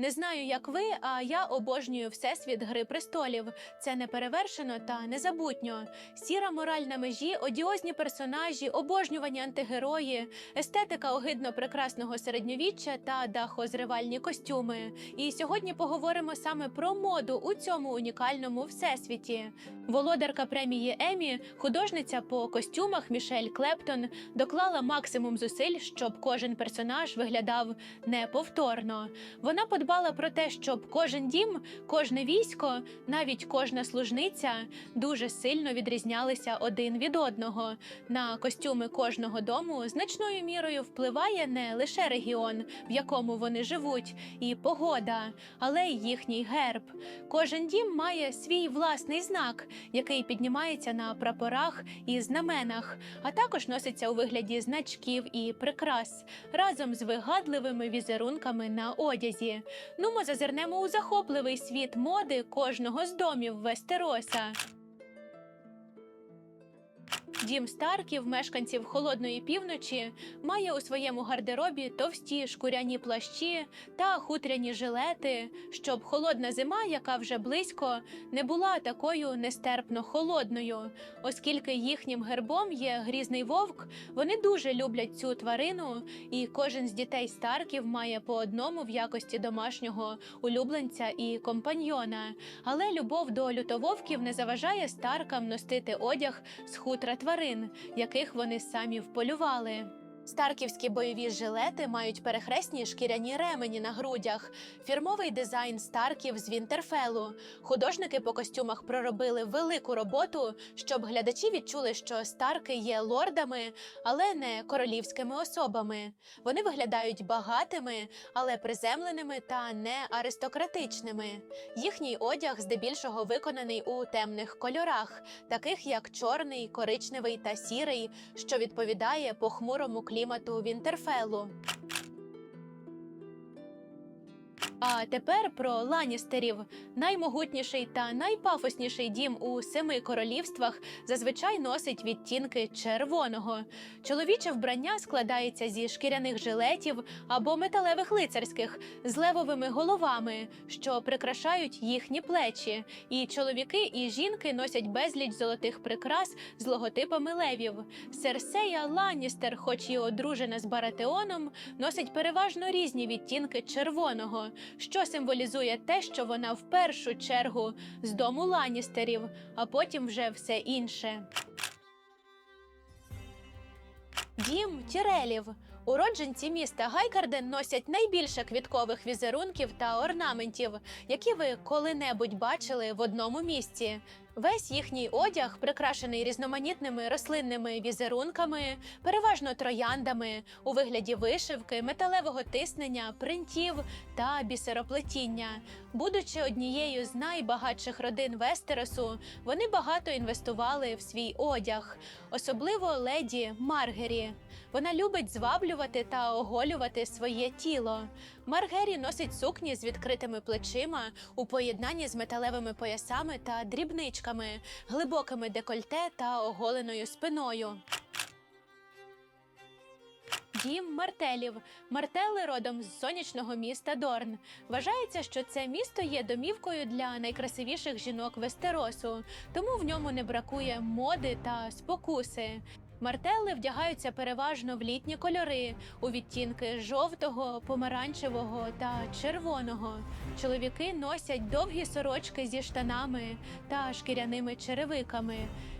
Не знаю, як ви, а я обожнюю всесвіт Гри престолів. Це неперевершено та незабутньо. Сіра мораль на межі, одіозні персонажі, обожнювані антигерої, естетика огидно прекрасного середньовіччя та дахозривальні костюми. І сьогодні поговоримо саме про моду у цьому унікальному всесвіті. Володарка премії Емі, художниця по костюмах Мішель Клептон, доклала максимум зусиль, щоб кожен персонаж виглядав неповторно. Вона подбала про те, щоб кожен дім, кожне військо, навіть кожна служниця дуже сильно відрізнялися один від одного. На костюми кожного дому значною мірою впливає не лише регіон, в якому вони живуть, і погода, але й їхній герб. Кожен дім має свій власний знак, який піднімається на прапорах і знаменах, а також носиться у вигляді значків і прикрас разом з вигадливими візерунками на одязі. Ну, ми зазирнемо у захопливий світ моди кожного з домів Вестероса. Дім Старків, мешканців холодної півночі, має у своєму гардеробі товсті шкуряні плащі та хутряні жилети, щоб холодна зима, яка вже близько, не була такою нестерпно холодною. Оскільки їхнім гербом є грізний вовк, вони дуже люблять цю тварину, і кожен з дітей Старків має по одному в якості домашнього улюбленця і компаньйона. Але любов до лютововків не заважає Старкам носити одяг з хутра тварин, яких вони самі вполювали. Старківські бойові жилети мають перехресні шкіряні ремені на грудях, фірмовий дизайн Старків з Вінтерфелу. Художники по костюмах проробили велику роботу, щоб глядачі відчули, що Старки є лордами, але не королівськими особами. Вони виглядають багатими, але приземленими та не аристократичними. Їхній одяг здебільшого виконаний у темних кольорах, таких як чорний, коричневий та сірий, що відповідає похмурому клімату Вінтерфелу. А тепер про ланістерів. Наймогутніший та найпафосніший дім у семи королівствах зазвичай носить відтінки червоного. Чоловіче вбрання складається зі шкіряних жилетів або металевих лицарських з левовими головами, що прикрашають їхні плечі. І чоловіки і жінки носять безліч золотих прикрас з логотипами левів. Серсея Ланністер, хоч і одружена з Баратеоном, носить переважно різні відтінки червоного що символізує те, що вона в першу чергу з дому Ланістерів, а потім вже все інше. Дім Тірелів. Уродженці міста Гайкарден носять найбільше квіткових візерунків та орнаментів, які ви коли-небудь бачили в одному місці. Весь їхній одяг прикрашений різноманітними рослинними візерунками, переважно трояндами у вигляді вишивки, металевого тиснення, принтів та бісероплетіння. Будучи однією з найбагатших родин Вестеросу, вони багато інвестували в свій одяг, особливо леді Маргері. Вона любить зваблювати та оголювати своє тіло. Маргері носить сукні з відкритими плечима у поєднанні з металевими поясами та дрібничками, глибокими декольте та оголеною спиною. Дім Мартелів. Мартели родом з сонячного міста Дорн. Вважається, що це місто є домівкою для найкрасивіших жінок Вестеросу, тому в ньому не бракує моди та спокуси. Мартели вдягаються переважно в літні кольори у відтінки жовтого, помаранчевого та червоного. Чоловіки носять довгі сорочки зі штанами та шкіряними черевиками.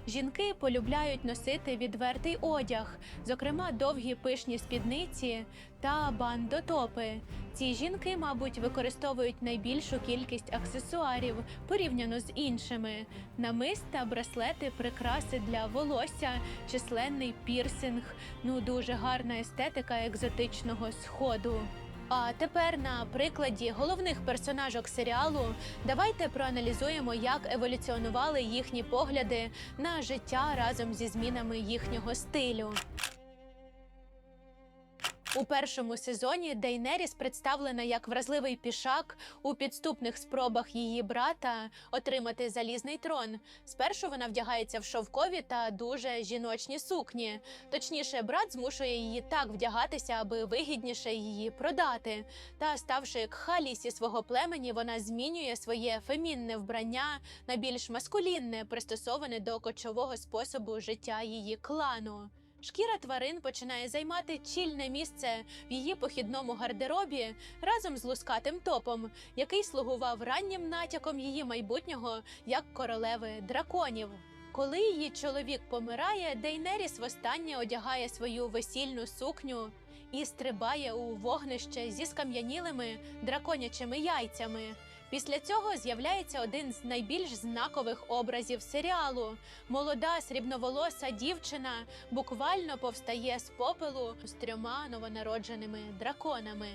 Жінки полюбляють носити відвертий одяг, зокрема довгі пишні спідниці та бандотопи. Ці жінки, мабуть, використовують найбільшу кількість аксесуарів порівняно з іншими: намиста, браслети, прикраси для волосся, численний пірсинг. Ну дуже гарна естетика екзотичного сходу. А тепер на прикладі головних персонажок серіалу давайте проаналізуємо, як еволюціонували їхні погляди на життя разом зі змінами їхнього стилю. У першому сезоні Дейнеріс представлена як вразливий пішак у підступних спробах її брата отримати залізний трон. Спершу вона вдягається в шовкові та дуже жіночні сукні. Точніше, брат змушує її так вдягатися, аби вигідніше її продати. Та ставши кхалісі свого племені, вона змінює своє фемінне вбрання на більш маскулінне, пристосоване до кочового способу життя її клану. Шкіра тварин починає займати чільне місце в її похідному гардеробі разом з лускатим топом, який слугував раннім натяком її майбутнього як королеви драконів. Коли її чоловік помирає, Дейнеріс востаннє одягає свою весільну сукню і стрибає у вогнище зі скам'янілими драконячими яйцями. Після цього з'являється один з найбільш знакових образів серіалу. Молода срібноволоса дівчина буквально повстає з попелу з трьома новонародженими драконами.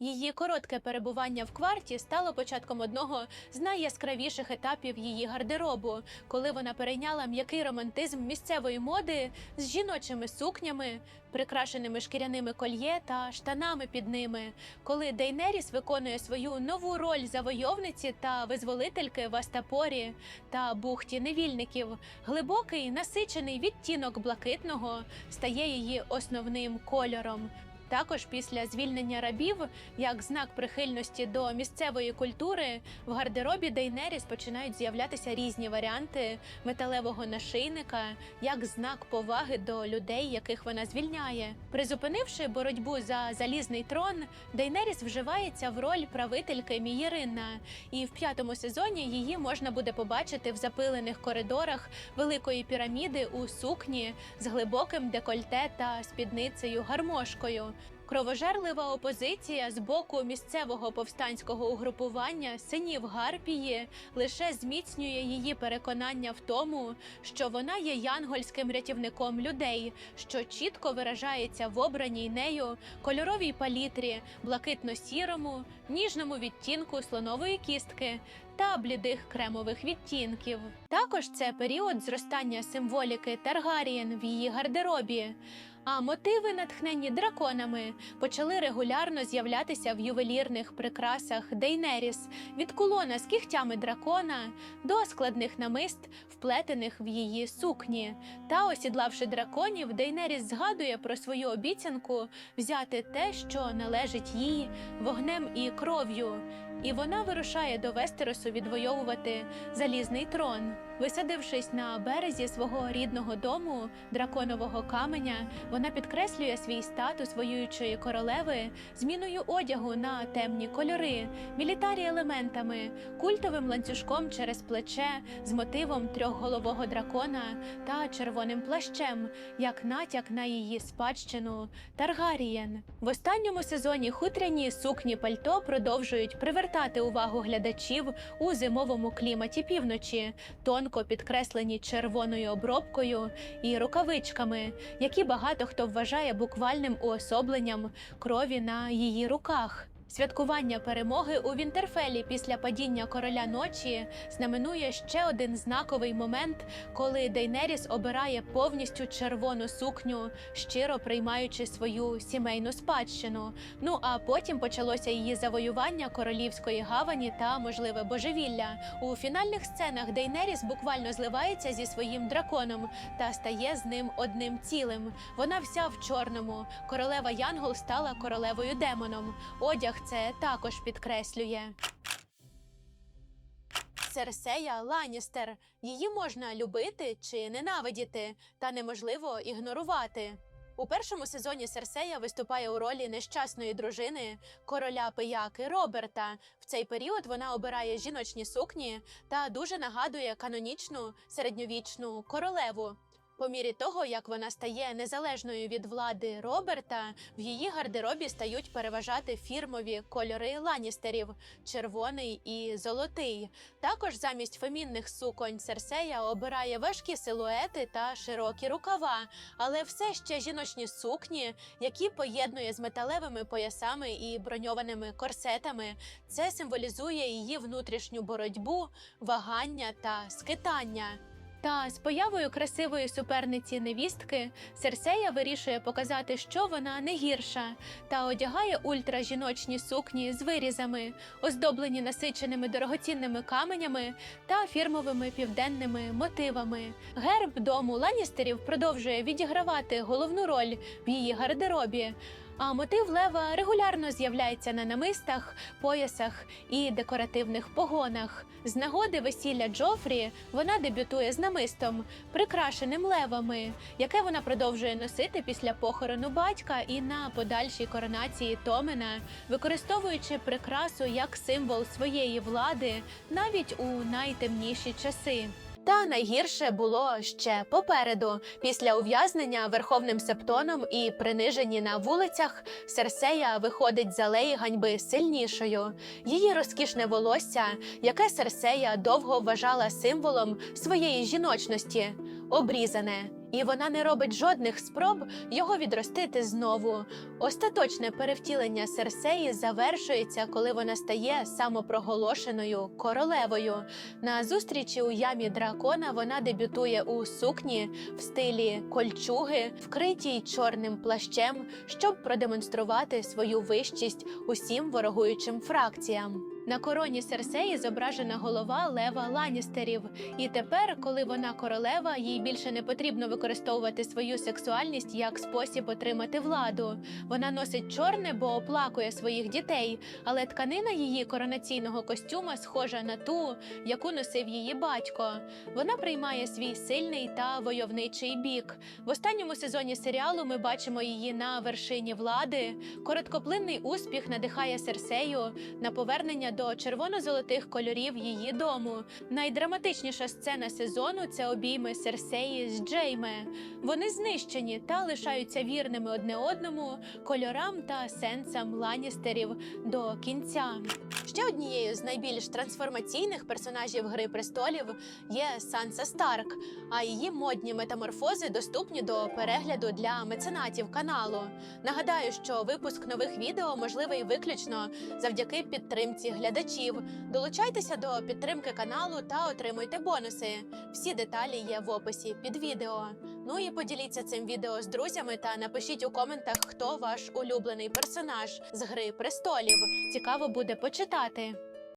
Її коротке перебування в кварті стало початком одного з найяскравіших етапів її гардеробу, коли вона перейняла м'який романтизм місцевої моди з жіночими сукнями, прикрашеними шкіряними кольє та штанами під ними. Коли Дейнеріс виконує свою нову роль завойовниці та визволительки в Астапорі та бухті невільників, глибокий насичений відтінок блакитного стає її основним кольором. Також після звільнення рабів, як знак прихильності до місцевої культури, в гардеробі Дейнеріс починають з'являтися різні варіанти металевого нашийника, як знак поваги до людей, яких вона звільняє. Призупинивши боротьбу за залізний трон, Дейнеріс вживається в роль правительки Мієринна, і в п'ятому сезоні її можна буде побачити в запилених коридорах великої піраміди у сукні з глибоким декольте та спідницею гармошкою. Кровожерлива опозиція з боку місцевого повстанського угрупування синів Гарпії лише зміцнює її переконання в тому, що вона є янгольським рятівником людей, що чітко виражається в обраній нею кольоровій палітрі, блакитно-сірому, ніжному відтінку слонової кістки та блідих кремових відтінків. Також це період зростання символіки Таргарієн в її гардеробі. А мотиви, натхнені драконами, почали регулярно з'являтися в ювелірних прикрасах Дейнеріс від кулона з кігтями дракона до складних намист, вплетених в її сукні. Та, осідлавши драконів, Дейнеріс згадує про свою обіцянку взяти те, що належить їй вогнем і кров'ю. І вона вирушає до Вестеросу відвоювати залізний трон. Висадившись на березі свого рідного дому, драконового каменя, вона підкреслює свій статус воюючої королеви зміною одягу на темні кольори, мілітарі елементами, культовим ланцюжком через плече з мотивом трьохголового дракона та червоним плащем, як натяк на її спадщину Таргарієн. В останньому сезоні хутряні сукні пальто продовжують привертати увагу глядачів у зимовому кліматі півночі, тонко підкреслені червоною обробкою і рукавичками, які багато хто вважає буквальним уособленням крові на її руках. Святкування перемоги у Вінтерфелі після падіння короля ночі знаменує ще один знаковий момент, коли Дейнеріс обирає повністю червону сукню, щиро приймаючи свою сімейну спадщину. Ну а потім почалося її завоювання королівської гавані та можливе божевілля. У фінальних сценах Дейнеріс буквально зливається зі своїм драконом та стає з ним одним цілим. Вона вся в чорному. Королева Янгол стала королевою демоном. Одяг це також підкреслює. Серсея Ланістер. Її можна любити чи ненавидіти, та неможливо ігнорувати. У першому сезоні Серсея виступає у ролі нещасної дружини короля пияки Роберта. В цей період вона обирає жіночні сукні та дуже нагадує канонічну середньовічну королеву. По мірі того, як вона стає незалежною від влади Роберта, в її гардеробі стають переважати фірмові кольори ланістерів червоний і золотий. Також замість фемінних суконь Серсея обирає важкі силуети та широкі рукава, але все ще жіночні сукні, які поєднує з металевими поясами і броньованими корсетами. Це символізує її внутрішню боротьбу, вагання та скитання. Та з появою красивої суперниці невістки Серсея вирішує показати, що вона не гірша, та одягає ультражіночні сукні з вирізами, оздоблені насиченими дорогоцінними каменями та фірмовими південними мотивами. Герб дому Ланністерів продовжує відігравати головну роль в її гардеробі. А мотив лева регулярно з'являється на намистах, поясах і декоративних погонах. З нагоди весілля Джофрі вона дебютує з намистом, прикрашеним левами, яке вона продовжує носити після похорону батька і на подальшій коронації Томена, використовуючи прикрасу як символ своєї влади навіть у найтемніші часи. Та найгірше було ще попереду. Після ув'язнення верховним септоном і принижені на вулицях, Серсея виходить з алеї ганьби сильнішою. Її розкішне волосся, яке Серсея довго вважала символом своєї жіночності, обрізане. І вона не робить жодних спроб його відростити знову. Остаточне перевтілення Серсеї завершується, коли вона стає самопроголошеною королевою. На зустрічі у ямі дракона вона дебютує у сукні в стилі кольчуги, вкритій чорним плащем, щоб продемонструвати свою вищість усім ворогуючим фракціям. На короні Серсеї зображена голова Лева Ланністерів. І тепер, коли вона королева, їй більше не потрібно використовувати свою сексуальність як спосіб отримати владу. Вона носить чорне, бо оплакує своїх дітей, але тканина її коронаційного костюма схожа на ту, яку носив її батько. Вона приймає свій сильний та войовничий бік. В останньому сезоні серіалу ми бачимо її на вершині влади. Короткоплинний успіх надихає Серсею на повернення до червоно-золотих кольорів її дому. Найдраматичніша сцена сезону це обійми Серсеї з Джейме. Вони знищені та лишаються вірними одне одному кольорам та сенсам ланістерів до кінця. Ще однією з найбільш трансформаційних персонажів Гри престолів є Санса Старк, а її модні метаморфози доступні до перегляду для меценатів каналу. Нагадаю, що випуск нових відео можливий виключно завдяки підтримці глядачів. Долучайтеся до підтримки каналу та отримуйте бонуси. Всі деталі є в описі під відео. Ну і поділіться цим відео з друзями та напишіть у коментах, хто ваш улюблений персонаж з Гри престолів. Цікаво буде почитати.